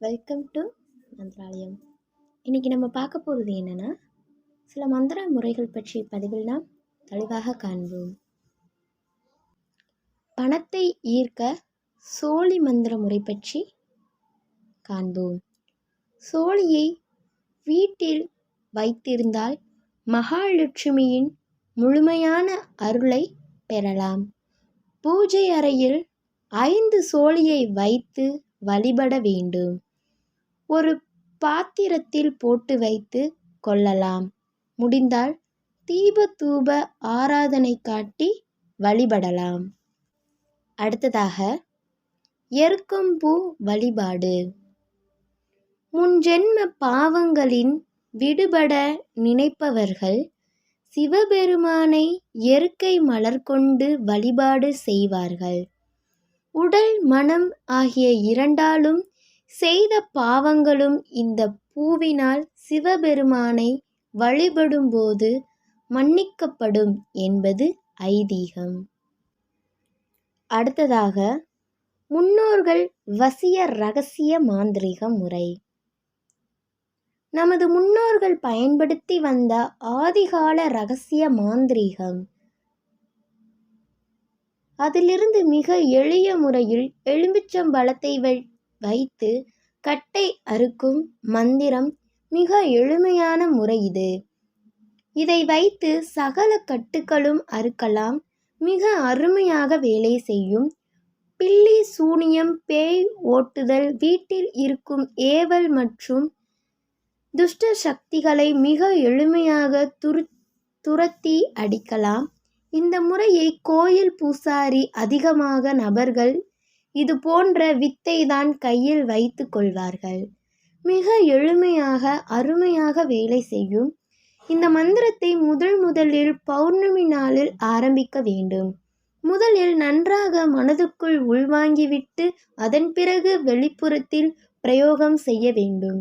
Welcome to Mantralayam. இன்றைக்கி நம்ம பார்க்க போகிறது என்னென்னா சில மந்திர முறைகள் பற்றிய பதிவில் நாம் தெளிவாக காண்போம். பணத்தை ஈர்க்க சோழி மந்திர முறை பற்றி காண்போம். சோழியை வீட்டில் வைத்திருந்தால் மகாலட்சுமியின் முழுமையான அருளை பெறலாம். பூஜை அறையில் ஐந்து சோழியை வைத்து வழிபட வேண்டும். ஒரு பாத்திரத்தில் போட்டு வைத்து கொள்ளலாம். முடிந்தால் தீப தூப ஆராதனை காட்டி வழிபடலாம். அடுத்ததாக எருக்கம்பூ வழிபாடு. முன்ஜென்ம பாவங்களின் விடுபட நினைப்பவர்கள் சிவபெருமானை இயற்கை மலர் கொண்டு வழிபாடு செய்வார்கள். உடல் மனம் ஆகிய இரண்டாலும் செய்த பாவங்களும் இந்த பூவினால் சிவபெருமானை வழிபடும்போது மன்னிக்கப்படும் என்பது ஐதீகம். அடுத்ததாக முன்னோர்கள் வசிய ரகசிய மாந்திரிக முறை. நமது முன்னோர்கள் பயன்படுத்தி வந்த ஆதிகால ரகசிய மாந்திரீகம். அதிலிருந்து மிக எளிய முறையில் எலும்பிச்சம்பழத்தை வைத்து கட்டை அறுக்கும் மந்திரம் மிக எளிமையான முறை இது. இதை வைத்து சகல கட்டுகளும் அறுக்கலாம் மிக அருமையாக வேலை செய்யும். பில்லி சூனியம் பேய் ஓட்டுதல் வீட்டில் இருக்கும் ஏவல் மற்றும் துஷ்ட சக்திகளை மிக எளிமையாக துரு துரத்தி அடிக்கலாம். இந்த முறையை கோயில் பூசாரி அதிகமாக நபர்கள் இது போன்ற வித்தை தான் கையில் வைத்து கொள்வார்கள். மிக எளிமையாக அருமையாக வேலை செய்யும். இந்த மந்திரத்தை முதல் முதலில் பௌர்ணமி நாளில் ஆரம்பிக்க வேண்டும். முதலில் நன்றாக மனதுக்குள் உள்வாங்கிவிட்டு அதன் பிறகு வெளிப்புறத்தில் பிரயோகம் செய்ய வேண்டும்.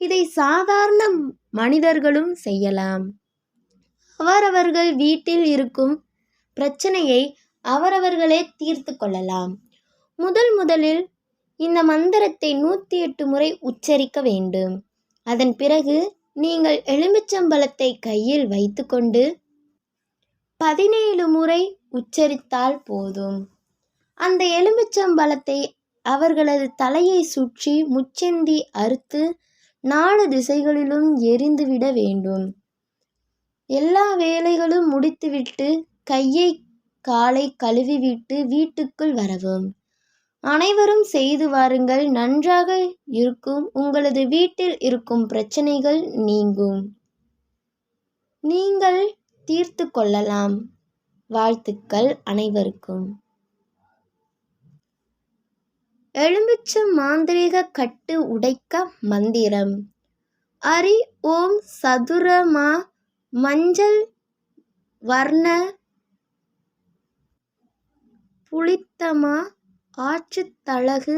இதை சாதாரண மனிதர்களும் செய்யலாம். அவரவர்கள் வீட்டில் இருக்கும் பிரச்சனையை அவரவர்களே தீர்த்து கொள்ளலாம். முதல் முதலில் இந்த மந்திரத்தை நூற்றி எட்டு முறை உச்சரிக்க வேண்டும். அதன் பிறகு நீங்கள் எலுமிச்சம்பழத்தை கையில் வைத்துக்கொண்டு பதினேழு முறை உச்சரித்தால் போதும். அந்த எலுமிச்சம்பழத்தை அவர்களது தலையை சுற்றி முச்செந்தி அறுத்து நாலு திசைகளிலும் எரிந்துவிட வேண்டும். எல்லா வேலைகளும் முடித்துவிட்டு கையை காலை கழுவிவிட்டு வீட்டுக்குள் வரவும். அனைவரும் செய்து வாருங்கள். நன்றாக இருக்கும் உங்களது வீட்டில் இருக்கும் பிரச்சனைகள் நீங்கும். நீங்கள் தீர்த்து கொள்ளலாம். வாழ்த்துக்கள் அனைவருக்கும். எலுமிச்சம் மாந்திரீக கட்டு உடைக்க மந்திரம். அரி ஓம் சதுரமா மஞ்சள் வர்ண புளித்தமா ஆற்றுத்தழகு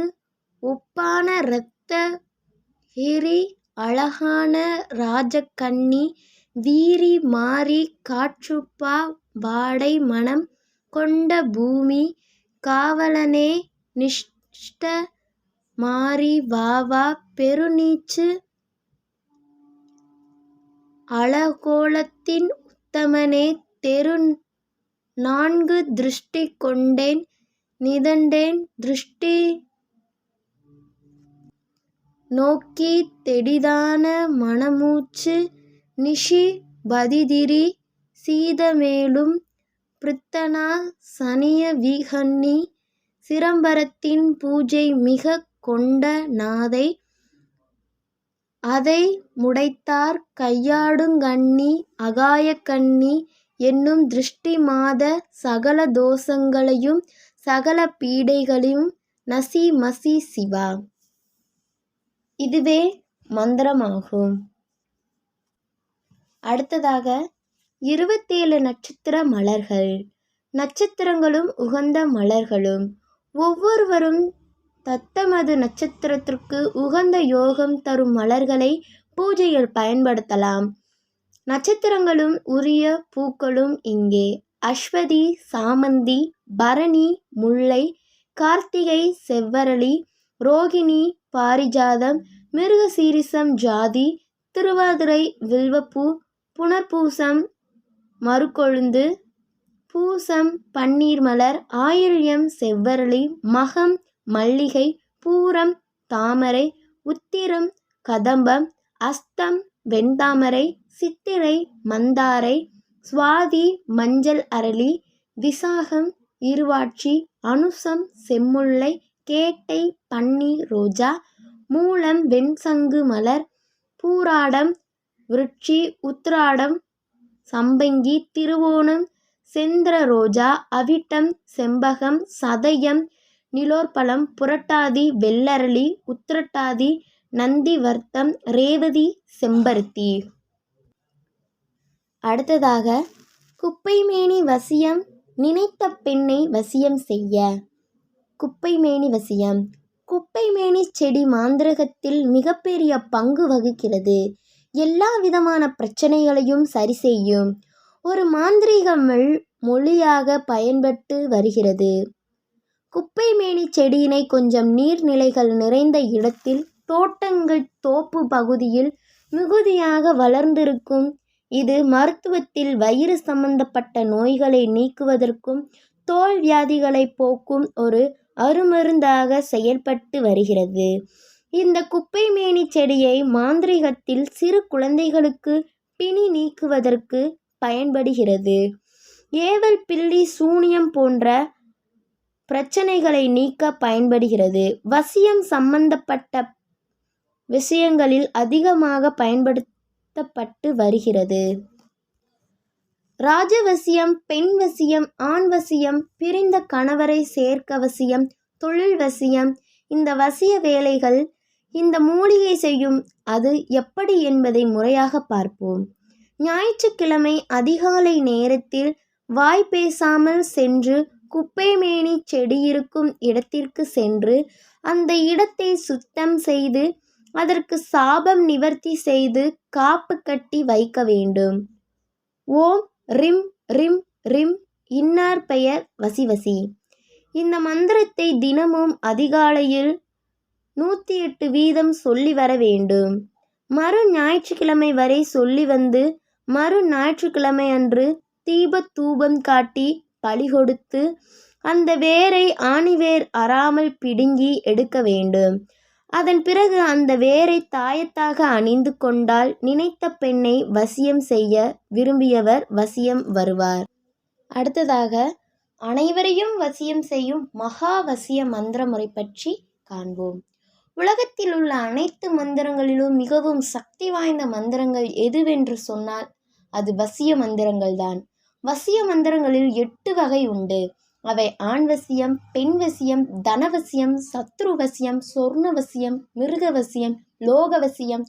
ஒப்பான இரத்த ஹிரி அழகான ராஜகன்னி வீரி மாறி காற்றுப்பா வாடை மனம் கொண்ட பூமி காவலனே நிஷ்ட மாறி வாவா பெருநீச்சு அலகோலத்தின் உத்தமனே தெரு நான்கு திருஷ்டி கொண்டேன் நிதண்டேன் திருஷ்டி நோக்கி தெடிதான மணமூச்சு நிஷி பதிதிரி சீதமேலும் பிரித்தனா சனிய விகன்னி சிரம்பரத்தின் பூஜை மிக கொண்ட நாதை அதை முடைத்தார் கையாடுங்கண்ணி அகாயக்கண்ணி என்னும் திருஷ்டி மாத சகல தோஷங்களையும் சகல பீடைகளையும் நசி மசி சிவா. இதுவே மந்திரமாகும். அடுத்ததாக இருபத்தேழு நட்சத்திர மலர்கள். நட்சத்திரங்களும் உகந்த மலர்களும். ஒவ்வொருவரும் தத்தமது நட்சத்திரத்திற்கு உகந்த யோகம் தரும் மலர்களை பூஜையில் பயன்படுத்தலாம். நட்சத்திரங்களும் உரிய பூக்களும் இங்கே. அஸ்வதி சாமந்தி பரணி முல்லை கார்த்திகை செவ்வரளி ரோகிணி பாரிஜாதம் மிருகசீரிசம் ஜாதி திருவாதிரை வில்வப்பூ புனர்பூசம் மறுக்கொழுந்து பூசம் பன்னீர்மலர் ஆயில்யம் செவ்வரளி மகம் மல்லிகை பூரம் தாமரை உத்திரம் கதம்பம் அஸ்தம் வெண்தாமரை சித்திரை மந்தாரை சுவாதி மஞ்சள் அரளி விசாகம் இருவாட்சி அனுசம் செம்முல்லை கேட்டை பன்னி ரோஜா மூலம் வெண்சங்கு மலர் பூராடம் விருட்சி உத்ராடம் சம்பங்கி திருவோணம் செந்திர ரோஜா அவிட்டம் செம்பகம் சதயம் நிலோர்பழம் புரட்டாதி வெள்ளரளி உத்திரட்டாதி நந்திவர்த்தம் ரேவதி செம்பருத்தி. அடுத்ததாக குப்பைமேனி வசியம் நினைத்த பெண்ணை வசியம் செய்ய. குப்பைமேனி வசியம். குப்பைமேனி செடி மாந்திரகத்தில் மிகப்பெரிய பங்கு வகிக்கிறது. எல்லா விதமான பிரச்சனைகளையும் சரி செய்யும். ஒரு மாந்திரீக மொழியாக பயன்பட்டு வருகிறது. குப்பைமேனி செடியினை கொஞ்சம் நீர்நிலைகள் நிறைந்த இடத்தில் தோட்டங்கள் தோப்பு பகுதியில் மிகுதியாக வளர்ந்திருக்கும் இது மருத்துவத்தில் வயிறு சம்பந்தப்பட்ட நோய்களை நீக்குவதற்கும் தோல் வியாதிகளை போக்கும் ஒரு அருமருந்தாக செயல்பட்டு வருகிறது. இந்த குப்பைமேனி செடியை மாந்திரிகத்தில் சிறு குழந்தைகளுக்கு பிணி நீக்குவதற்கு பயன்படுகிறது. ஏவல் பில்லி சூனியம் போன்ற பிரச்சனைகளை நீக்க பயன்படுகிறது. வசியம் சம்பந்தப்பட்ட விஷயங்களில் அதிகமாக பயன்படுத்த நடத்தப்பட்டு வருகிறது. ராஜவசியம் பெண் வசியம் ஆண் வசியம் பிரிந்த கணவரை சேர்க்க வசியம் தொழில் வசியம் இந்த வசிய வேலைகள் இந்த மூலிகை செய்யும் அது எப்படி என்பதை முறையாக பார்ப்போம். ஞாயிற்றுக்கிழமை அதிகாலை நேரத்தில் வாய் பேசாமல் சென்று குப்பைமேனி செடி இருக்கும் இடத்திற்கு சென்று அந்த இடத்தை சுத்தம் செய்து அதற்கு சாபம் நிவர்த்தி செய்து காப்பு கட்டி வைக்க வேண்டும். ஓம் ரிம் ரிம் ரிம் இன்னார் பெயர் வசிவசி இந்த மந்திரத்தை தினமும் அதிகாலையில் நூற்றி எட்டு வீதம் சொல்லி வர வேண்டும். மறு ஞாயிற்றுக்கிழமை வரை சொல்லி வந்து மறு ஞாயிற்றுக்கிழமை அன்று தீப தூபம் காட்டி பழி கொடுத்து அந்த வேரை ஆணிவேர் அறாமல் பிடுங்கி எடுக்க வேண்டும். அதன் பிறகு அந்த வேரை தாயத்தாக அணிந்து கொண்டால் நினைத்த பெண்ணை வசியம் செய்ய விரும்பியவர் வசியம் வருவார். அடுத்ததாக அனைவரையும் வசியம் செய்யும் மகா வசிய மந்திர முறை பற்றி காண்போம். உலகத்தில் உள்ள அனைத்து மந்திரங்களிலும் மிகவும் சக்தி வாய்ந்த மந்திரங்கள் எதுவென்று சொன்னால் அது வசிய மந்திரங்கள் தான் வசிய மந்திரங்களில் எட்டு வகை உண்டு. அவை ஆண் வசியம் பெண் வசியம் தனவசியம் சத்ருவசியம் சொர்ணவசியம் மிருகவசியம் லோகவசியம்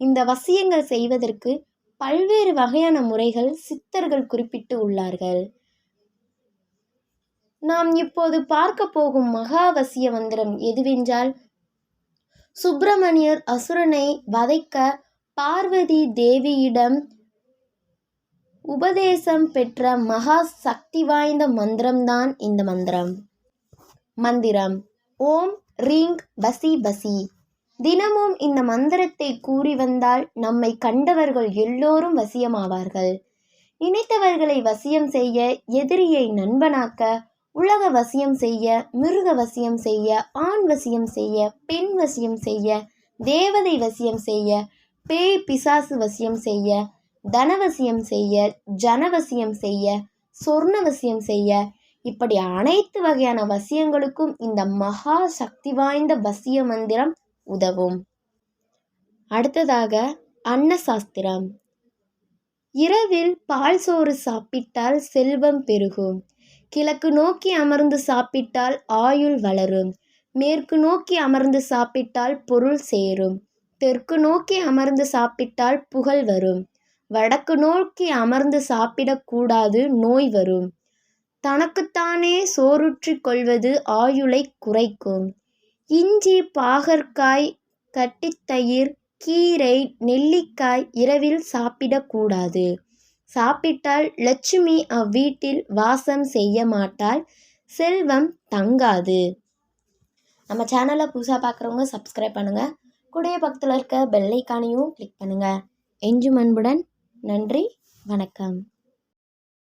இந்த வசியங்கள் செய்வதற்கு பல்வேறு வகையான முறைகள் சித்தர்கள் குறிப்பிட்டு உள்ளார்கள். நாம் இப்போது பார்க்க போகும் மகாவசிய மந்திரம் எதுவென்றால் சுப்பிரமணியர் அசுரனை வதைக்க பார்வதி தேவியிடம் உபதேசம் பெற்ற மகா சக்தி வாய்ந்த மந்திரம்தான் இந்த மந்திரம். மந்திரம். ஓம் ரீங் பசி பசி. தினமும் இந்த மந்திரத்தை கூறி வந்தால் நம்மை கண்டவர்கள் எல்லோரும் வசியமாவார்கள். நினைத்தவர்களை வசியம் செய்ய எதிரியை நண்பனாக்க உலக வசியம் செய்ய மிருக வசியம் செய்ய ஆண் வசியம் செய்ய பெண் வசியம் செய்ய தேவதை வசியம் செய்ய பேய் பிசாசு வசியம் செய்ய தனவசியம் செய்ய ஜனவசியம் செய்ய சொர்ணவசியம் செய்ய இப்படி அனைத்து வகையான வசியங்களுக்கும் இந்த மகா சக்தி வாய்ந்த வசிய மந்திரம் உதவும். அடுத்ததாக அன்னசாஸ்திரம். இரவில் பால் சோறு சாப்பிட்டால் செல்வம் பெருகும். கிழக்கு நோக்கி அமர்ந்து சாப்பிட்டால் ஆயுள் வளரும். மேற்கு நோக்கி அமர்ந்து சாப்பிட்டால் பொருள் சேரும். தெற்கு நோக்கி அமர்ந்து சாப்பிட்டால் புகழ் வரும். வடக்கு நோக்கி அமர்ந்து சாப்பிடக்கூடாது நோய் வரும். தனக்குத்தானே சோறுற்றிக் கொள்வது ஆயுளை குறைக்கும். இஞ்சி பாகற்காய் கட்டித்தயிர் கீரை நெல்லிக்காய் இரவில் சாப்பிடக்கூடாது சாப்பிட்டால் லட்சுமி அவ்வீட்டில் வாசம் செய்ய மாட்டாள் செல்வம் தங்காது. நம்ம சேனலை புதுசாக பார்க்குறவங்க சப்ஸ்கிரைப் பண்ணுங்கள் குடைய பக்கத்தில் இருக்க பெல்லைக்கானையும் கிளிக் பண்ணுங்கள் எஞ்சும் அன்புடன் நன்றி வணக்கம்.